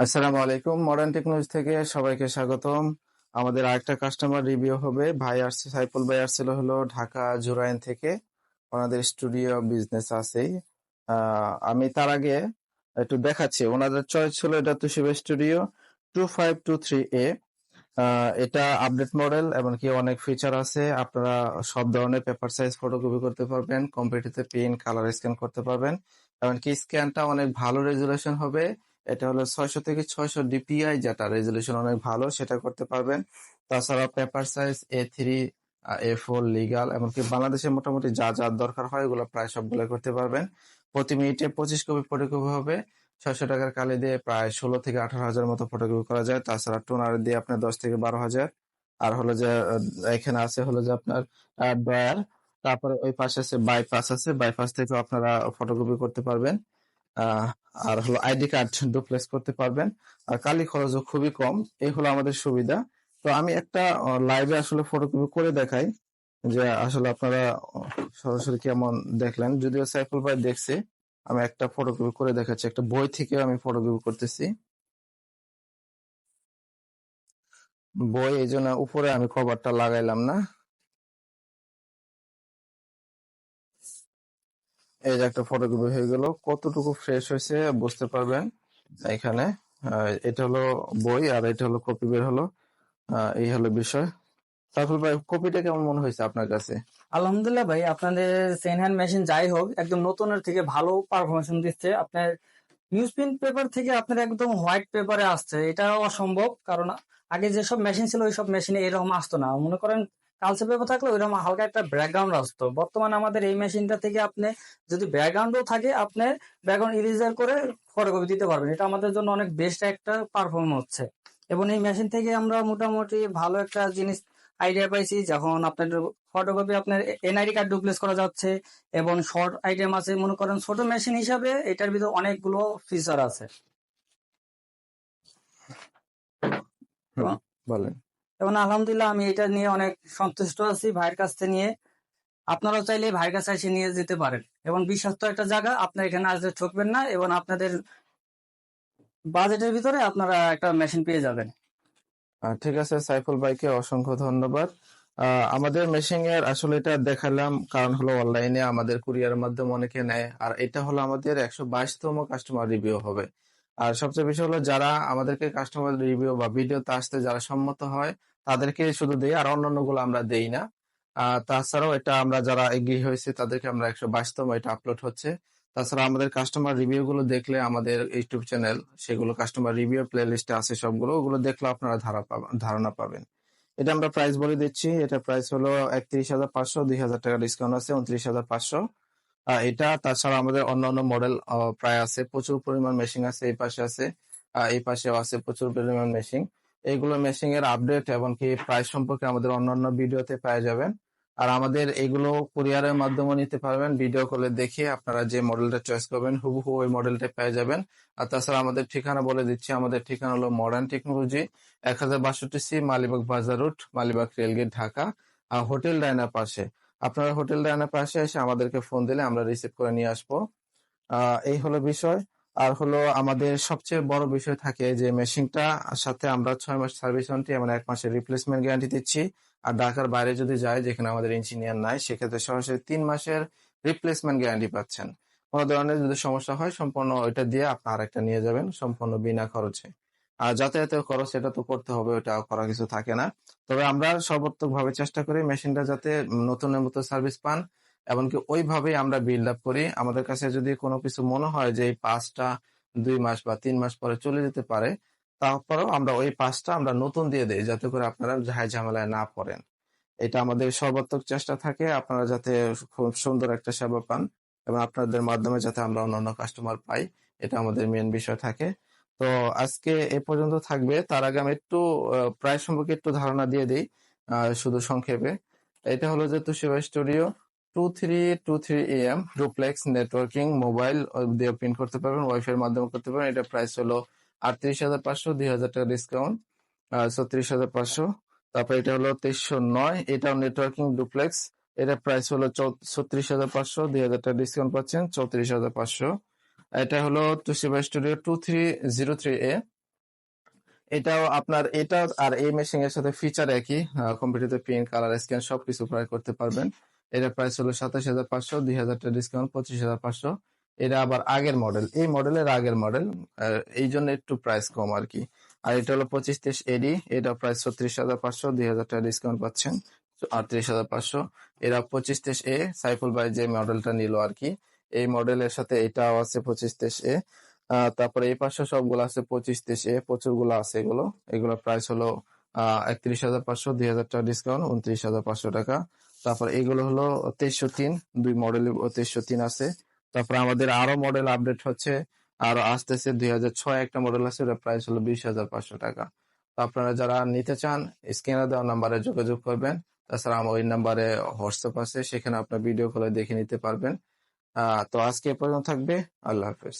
আসসালামু আলাইকুম। Modern technology থেকে সবাইকে স্বাগতম। আমাদের আরেকটা কাস্টমার রিভিউ হবে। ভাই আসছে সাইফুল ভাই আসছিল হলো ঢাকা জুরাইন থেকে। ওনাদের স্টুডিও বিজনেস আহ, আমি তার আগে একটু দেখাচ্ছি। ওনাদের চয়েস ছিল এটা Toshiba studio two five two three A এটা আপডেট মডেল এমনকি অনেক ফিচার আছে। আপনারা সব ধরনের পেপার সাইজ ফটোকপি করতে পারবেন। কম্পিউটারতে প্রিন্ট কালার স্ক্যান করতে পারবেন। এমনকি স্ক্যানটা অনেক ভালো রেজুলেশন হবে। এটা হলো ছয়শো থেকে ছয়শো ডিপিআই, যেটা রেজলিউশন অনেক ভালো, সেটা করতে পারবেন। তাছাড়া paper size A three A four legal এমনকি বাংলাদেশে মোটামুটি যা যা দরকার হয়, এগুলো প্রায় সবগুলো করতে পারবেন। প্রতি মিনিটে পঁচিশ কপি ফটোকপি হবে। ছয়শো টাকার কালি দিয়ে প্রায় ষোলো থেকে আঠারো হাজার মতো ফটোকপি করা যায়। তাছাড়া টোনার দিয়ে আপনার দশ থেকে বারো হাজার। আর হলো যে এখানে আছে হলো যে আপনার ড্রয়ার তারপরে ওই পাশে আছে বাইপাস আছে। বাইপাস থেকে আপনারা ফটোকপি করতে পারবেন। আর হলো আইডি কার্ড ডুপ্লেক্স করতে পারবেন। আর কালি খরচও খুবই কম। এই হলো আমাদের সুবিধা। তো আমি একটা লাইভে আসলে ফটোকপি করে দেখাই যে আসলে আপনারা সরাসরি কেমন দেখলেন। যদিও সাইফুল ভাই দেখছে, আমি একটা ফটোকপি করে দেখাচ্ছি। একটা বই থেকে আমি ফটোকপি করতেছি। বই এই জন্য উপরে আমি কভারটা লাগাইলাম না। এই যে একটা ফটোকপি হয়ে গেল, কতটুকু ফ্রেশ হয়েছে বুঝতে পারবেন। এখানে এটা হলো বই আর এটা হলো কপি বের হলো। এই হলো বিষয়। সাইফুল ভাই কপিটা কেমন মনে হয়েছে আপনার কাছে? আলহামদুলিল্লাহ ভাই, আপনাদের সেন হ্যান্ড মেশিন যাই হোক, একদম নতুনের থেকে ভালো পারফরমেন্স দিচ্ছে। আপনার নিউজ প্রিন্ট পেপার থেকে আপনার একদম হোয়াইট পেপারে আসছে। এটা অসম্ভব, কারণ আগে যেসব মেশিন ছিল, ওইসব মেশিনে এরকম আসতো না। মনে করেন কালচার পেপার থাকলে ওইরকম হালকা একটা ব্যাকগ্রাউন্ড আসতো। বর্তমানে আমাদের এই মেশিনটা থেকে আপনি যদি ব্যাকগ্রাউন্ডও থাকে, আপনি ব্যাকগ্রাউন্ড ইরেজার করে ফটোকপি দিতে পারবেন। এটা আমাদের জন্য অনেক বেস্ট একটা পারফর্ম হচ্ছে। এবং এই মেশিন থেকে আমরা মোটামুটি ভালো একটা জিনিস আইডিয়া পাইছি, যখন আপনার ফটোকপি আপনার এনআইডি কার্ড ডুপ্লেস করা যাচ্ছে এবং শর্ট আইটেম আছে। মনে করেন ছোট মেশিন হিসাবে এটার ভিতরে অনেকগুলো ফিচার আছে। বলেন। এবং আলহামদুলিল্লাহ আমি এটা নিয়ে অনেক সন্তুষ্ট আছি ভাইয়ের কাছ থেকে নিয়ে। আপনারাও চাইলে ভাইয়ের কাছে এসে নিয়ে যেতে পারেন। এবং বিশ্বস্ত একটা জায়গা, আপনার এখানে আসলে ঠকবেন না এবং আপনাদের বাজেটের ভিতরে আপনারা একটা মেশিন পেয়ে যাবেন। ঠিক আছে, সাইফুল ভাইকে অসংখ্য ধন্যবাদ। আমাদের মেশিং এর আসলে এটা দেখালাম, কারণ হলো অনলাইনে আমাদের কুরিয়ারের মাধ্যমে অনেকে নেয়। আর এটা হলো আমাদের একশো বাইশতম কাস্টমার রিভিউ হবে। আর সবচেয়ে বেশি হলো যারা আমাদেরকে কাস্টমার রিভিউ বা ভিডিওতে আসতে যারা সম্মত হয়, তাদেরকে শুধু দেই আর অন্যান্যগুলো আমরা দেই না। তাছাড়াও এটা আমরা যারা এগিয়ে হয়েছে, তাদেরকে আমরা একশো বাইশতম এটা আপলোড হচ্ছে। তাছাড়া আমাদের কাস্টমার রিভিউ গুলো দেখলে আমাদের ইউটিউব চ্যানেল সেগুলো কাস্টমার রিভিউ প্লে লিস্টে আছে সবগুলো, ওগুলো দেখলে আপনারা ধারা ধারণা পাবেন। এটা আমরা প্রাইস বলে দিচ্ছি, এটা প্রাইস হলো একত্রিশ হাজার পাঁচশো, দুই হাজার টাকা ডিসকাউন্ট আছে, উনত্রিশ হাজার পাঁচশো। এটা তাছাড়া আমাদের অন্যান্য মডেল প্রায় আছে। প্রচুর পরিমাণ মেশিন আছে এই পাশে আছে। এই পাশেও আছে প্রচুর পরিমাণ মেশিন এইগুলো মেশিন এর আপডেট এমনকি প্রাইস সম্পর্কে আমাদের অন্যান্য ভিডিওতে পেয়ে যাবেন। আর আমাদের এগুলো কুরিয়ারের মাধ্যমে নিতে পারবেন। ভিডিও কলে দেখে আপনারা যে মডেলটা চয়েস করবেন, হুবহু ওই মডেলটা পেয়ে যাবেন। আর তাছাড়া আমাদের ঠিকানা বলে দিচ্ছি। আমাদের ঠিকানা হলো মডার্ন টেকনোলজি এক হাজার বাষট্টি C Malibagh Bazar route Malibagh rail gate Dhaka. আর হোটেল ডাইনার পাশে আপনারা হোটেল ডাইনার পাশে এসে আমাদেরকে ফোন দিলে আমরা রিসিভ করে নিয়ে আসব। এই হলো বিষয়। আর হলো আমাদের সবচেয়ে বড় বিষয় থাকে যে মেশিনটা সাথে আমরা ছয় মাস সার্ভিস ওয়ারেন্টি এবং এক মাসের রিপ্লেসমেন্ট গ্যারান্টি দিচ্ছি। আর ঢাকার বাইরে যদি যায়, যেখানে আমাদের ইঞ্জিনিয়ার নাই, সেক্ষেত্রে সরাসরি তিন মাসের রিপ্লেসমেন্ট গ্যারান্টি পাচ্ছেন। কোনো ধরনের যদি সমস্যা হয়, সম্পূর্ণ ওইটা দিয়ে আপনি আরেকটা নিয়ে যাবেন, সম্পূর্ণ বিনা খরচে। আর যাতায়াতের খরচ সেটা তো করতে হবে, ওটা করা কিছু থাকে না। তবে আমরা সর্বাত্মক ভাবে চেষ্টা করি মেশিনটা যাতে নতুনের মতো সার্ভিস পান, এমনকি ওইভাবেই আমরা বিল্ড আপ করি। আমাদের কাছে যদি কোনো কিছু মনে হয় যে এই পাঁচটা, দুই মাস বা তিন মাস পরে চলে যেতে পারে, তারপরেও আমরা ওই পাঁচটা আমরা নতুন দিয়ে দিই, যাতে করে আপনারা ঝাই ঝামেলায় না পড়েন। এটা আমাদের সর্বাত্মক চেষ্টা থাকে, আপনারা যাতে খুব সুন্দর একটা সেবা পান এবং আপনাদের মাধ্যমে যাতে আমরা অন্যান্য কাস্টমার পাই, এটা আমাদের মেন বিষয় থাকে। তো আজকে এ পর্যন্ত থাকবে। তার আগে আমি একটু প্রায় সম্পর্কে একটু ধারণা দিয়ে দিই শুধু সংক্ষেপে। এটা হলো যে Toshiba studio, two three two three M duplex networking, mobile দিয়ে প্রিন্ট করতে পারবেন ওয়াইফাই এর মাধ্যমে করতে পারবেন। এটা প্রাইস হলো আটত্রিশ হাজার পাঁচশো, দুই হাজার টাকা ডিসকাউন্ট ছত্রিশ হাজার পাঁচশো। তারপর এটা হলো তেইশশো নয়, এটাও নেটওয়ার্কিং ডুপ্লেক্স। এটা প্রাইস হলো ছত্রিশ হাজার পাঁচশো, দুই হাজার টাকা ডিসকাউন্ট পাচ্ছেন, চৌত্রিশ হাজার পাঁচশো। এটা হলো Toshiba studio two three zero three A এটাও আপনার, এটা আর এই মেশিন এর সাথে ফিচার একই। কম্পিউটারতে প্রিন্ট কালার স্ক্যান সবকিছু প্রায় করতে পারবেন। এটা প্রাইস হলো সাতাশ হাজার পাঁচশো, দুই হাজার টাকা ডিসকাউন্ট পঁচিশ হাজার পাঁচশো। এটা আবার আগের মডেল এই মডেলের আগের মডেল এই জন্য একটু প্রাইস কম আর কি। আর এটা হলো পঁচিশ তেইশ এডি এটা প্রাইস ছত্রিশ হাজার পাঁচশো, দুই হাজার টাকা ডিসকাউন্ট পাচ্ছেন, আটত্রিশ হাজার পাঁচশো। এরা পঁচিশ তেইশ এ সাইফুল ভাই যে মডেলটা নিল আর কি। এই মডেলের সাথে এটাও আছে পঁচিশ তেইশ এ। তারপরে এই পাশে সবগুলো আছে পঁচিশ তেইশ এ প্রচুরগুলো আছে এগুলো। এগুলো প্রাইস হলো একত্রিশ হাজার পাঁচশো, দুই হাজার টাকা ডিসকাউন্ট উনত্রিশ হাজার পাঁচশো টাকা। তারপর এগুলো হলো তেইশশো তিন, দুই মডেল তেইশশো তিন আছে। তারপর আমাদের আরও মডেল আপডেট হচ্ছে, আরও আসতেছে দুই হাজার ছয় একটা মডেল আছে ওটা প্রাইস হলো বিশ হাজার পাঁচশো টাকা। আপনারা যারা নিতে চান স্ক্রিনে দেওয়া নাম্বারে যোগাযোগ করবেন। তাছাড়া আমার ওই নাম্বারে হোয়াটসঅ্যাপ আছে, সেখানে আপনার ভিডিও কলে দেখে নিতে পারবেন। তো আজকে এ পর্যন্ত থাকবে। আল্লাহ হাফেজ।